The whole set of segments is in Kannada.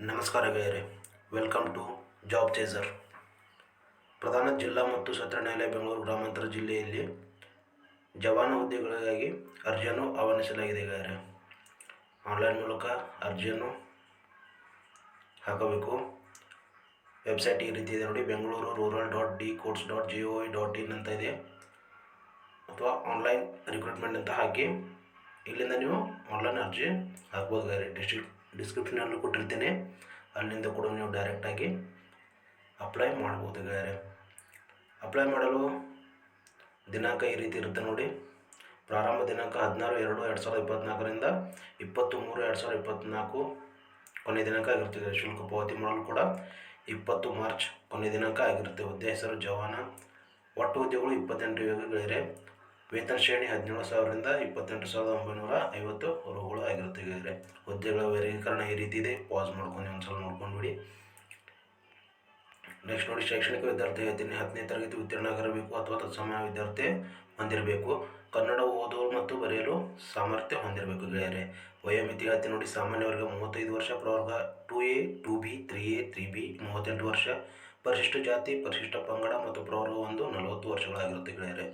ನಮಸ್ಕಾರ ಗೆಳೆಯರೆ ವೆಲ್ಕಮ್ ಟು ಜಾಬ್ ಚೇಸರ್ ಪ್ರಧಾನ ಜಿಲ್ಲಾ ಮತ್ತು ಸತ್ರ ನ್ಯಾಯಾಲಯ ಬೆಂಗಳೂರು ಗ್ರಾಮಾಂತರ ಜಿಲ್ಲೆಯಲ್ಲಿ ಜವಾನ ಹುದ್ದೆಗಳಿಗಾಗಿ ಅರ್ಜಿಯನ್ನು ಆಹ್ವಾನಿಸಲಾಗಿದೆ ಗೆಳೆಯರೆ. ಆನ್ಲೈನ್ ಮೂಲಕ ಅರ್ಜಿಯನ್ನು ಹಾಕಬೇಕು. ವೆಬ್ಸೈಟ್ ಈ ರೀತಿ ಇದೆ ನೋಡಿ, Bengaluru rural dot D courts dot G O dot in ಅಂತ ಇದೆ. ಅಥವಾ ಆನ್ಲೈನ್ ರಿಕ್ರೂಟ್ಮೆಂಟ್ ಅಂತ ಹಾಕಿ ಇಲ್ಲಿಂದ ನೀವು ಆನ್ಲೈನ್ ಅರ್ಜಿ ಹಾಕ್ಬೋದು ಗೆಳೆಯರೆ ಡಿಸ್ಟ್ರಿಕ್ ಡಿಸ್ಕ್ರಿಪ್ಷನಲ್ಲೂ ಕೊಟ್ಟಿರ್ತೀನಿ. ಅಲ್ಲಿಂದ ಕೂಡ ನೀವು ಡೈರೆಕ್ಟಾಗಿ ಅಪ್ಲೈ ಮಾಡ್ಬೋದು ಗೆಳೆಯರೆ ಅಪ್ಲೈ ಮಾಡಲು ದಿನಾಂಕ ಈ ರೀತಿ ಇರುತ್ತೆ ನೋಡಿ. ಪ್ರಾರಂಭ ದಿನಾಂಕ ಹದಿನಾರು, ಎರಡು ಎರಡು ಸಾವಿರದ ಇಪ್ಪತ್ತ್ನಾಲ್ಕರಿಂದ ಇಪ್ಪತ್ತು ಮೂರು ಎರಡು ಸಾವಿರದ ಇಪ್ಪತ್ತ್ನಾಲ್ಕು ಕೊನೆಯ ದಿನಾಂಕ ಆಗಿರ್ತದೆ. ಶುಲ್ಕ ಪಾವತಿ ಮಾಡಲು ಕೂಡ ಇಪ್ಪತ್ತು ಮಾರ್ಚ್ ಕೊನೆಯ ದಿನಾಂಕ ಆಗಿರುತ್ತೆ. ಹುದ್ದೆ ಹೆಸರು ಜವಾನ. ಒಟ್ಟು ಉದ್ಯೋಗಗಳು ಇಪ್ಪತ್ತೆಂಟು ಗೆಳೆಯರೆ ವೇತನ ಶ್ರೇಣಿ ಹದಿನೇಳು ಸಾವಿರದಿಂದ ಇಪ್ಪತ್ತೆಂಟು ಸಾವಿರದ ಒಂಬೈನೂರ ಐವತ್ತು ರೂಗಳು ಆಗಿರುತ್ತೆ ಗೆಳೆಯರೆ ಹುದ್ದೆಗಳ ವರ್ಗೀಕರಣ ಈ ರೀತಿ ಇದೆ. ಪಾಸ್ ಮಾಡ್ಕೊಂಡು ಒಂದು ಸಲ ನೋಡ್ಕೊಂಡು ಬಿಡಿ. ನೆಕ್ಸ್ಟ್ ನೋಡಿ, ಶೈಕ್ಷಣಿಕ ವಿದ್ಯಾರ್ಥಿ ಹೇಳ್ತೀನಿ ಹತ್ತನೇ ತರಗತಿ ಉತ್ತೀರ್ಣ ಆಗಿರಬೇಕು ಅಥವಾ ತತ್ಸಮಾನ ವಿದ್ಯಾರ್ಥಿ ಹೊಂದಿರಬೇಕು. ಕನ್ನಡ ಓದಲು ಮತ್ತು ಬರೆಯಲು ಸಾಮರ್ಥ್ಯ ಹೊಂದಿರಬೇಕು ಗೆಳೆಯರೆ. ವಯೋಮಿತಿ ಹೇಳ್ತಿ ನೋಡಿ ಸಾಮಾನ್ಯ ವರ್ಗ ಮೂವತ್ತೈದು ವರ್ಷ ಪ್ರವರ್ಗ two A two B three A three B ಮೂವತ್ತೆಂಟು ವರ್ಷ. ಪರಿಶಿಷ್ಟ ಜಾತಿ, ಪರಿಶಿಷ್ಟ ಪಂಗಡ ಮತ್ತು ಪ್ರವರ್ಗ ಒಂದು ನಲವತ್ತು ವರ್ಷಗಳಾಗಿರುತ್ತೆ ಗೆಳೆಯರೆ.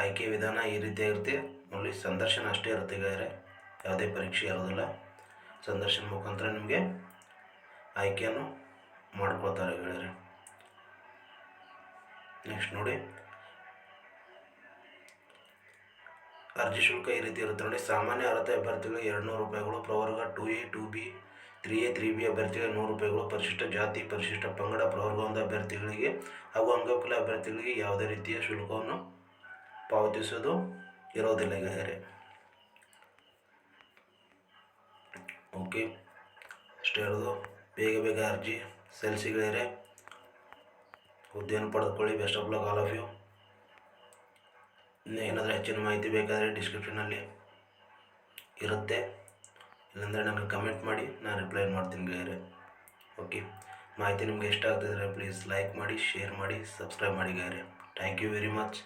ಆಯ್ಕೆ ವಿಧಾನ ಈ ರೀತಿಯಾಗಿರುತ್ತೆ ನೋಡಿ, ಸಂದರ್ಶನ ಅಷ್ಟೇ ಇರುತ್ತೆ ಗೆಳೆಯರೆ ಯಾವುದೇ ಪರೀಕ್ಷೆ ಇರೋದಿಲ್ಲ. ಸಂದರ್ಶನ ಮುಖಾಂತರ ನಿಮಗೆ ಆಯ್ಕೆಯನ್ನು ಮಾಡ್ಕೊಳ್ತಾರೆ ಗೆಳೆಯರೆ ನೆಕ್ಸ್ಟ್ ನೋಡಿ. ಅರ್ಜಿ ಶುಲ್ಕ ಈ ರೀತಿ ಇರುತ್ತೆ ನೋಡಿ. ಸಾಮಾನ್ಯ ಅರ್ಹತೆ ಅಭ್ಯರ್ಥಿಗಳಿಗೆ ಎರಡು ನೂರು ರೂಪಾಯಿಗಳು, ಪ್ರವರ್ಗ two A, two B, three A, three B ಅಭ್ಯರ್ಥಿಗಳಿಗೆ ನೂರು ರೂಪಾಯಿಗಳು, ಪರಿಶಿಷ್ಟ ಜಾತಿ, ಪರಿಶಿಷ್ಟ ಪಂಗಡ ಪ್ರವರ್ಗ ಒಂದು ಅಭ್ಯರ್ಥಿಗಳಿಗೆ ಹಾಗೂ ಅಂಗವಿಕಲ ಅಭ್ಯರ್ಥಿಗಳಿಗೆ ಯಾವುದೇ ರೀತಿಯ ಶುಲ್ಕವನ್ನು ಪಾವತಿಸೋದು ಇರೋದಿಲ್ಲ ಗೆಳೆಯರೆ ಓಕೆ, ಅಷ್ಟೇ ಹೇಳೋದು. ಬೇಗ ಬೇಗ ಅರ್ಜಿ ಸಲ್ಲಿಸಿ ಗೆಳೆಯರೆ ಹುದ್ದೆಯನ್ನು ಪಡೆದುಕೊಳ್ಳಿ. Best of luck all of you ಏನಾದರೂ ಹೆಚ್ಚಿನ ಮಾಹಿತಿ ಬೇಕಾದರೆ ಡಿಸ್ಕ್ರಿಪ್ಷನಲ್ಲಿ ಇರುತ್ತೆ. ಇಲ್ಲಾಂದರೆ ನನಗೆ ಕಮೆಂಟ್ ಮಾಡಿ, ನಾನು ರಿಪ್ಲೈ ಮಾಡ್ತೀನಿ ಗೆಳೆಯರೆ. ಓಕೆ ಮಾಹಿತಿ ನಿಮಗೆ ಇಷ್ಟ ಆಗ್ತಿದ್ರೆ ಪ್ಲೀಸ್ ಲೈಕ್ ಮಾಡಿ ಶೇರ್ ಮಾಡಿ ಸಬ್ಸ್ಕ್ರೈಬ್ ಮಾಡಿ ಗೆಳೆಯರೆ. Thank you very much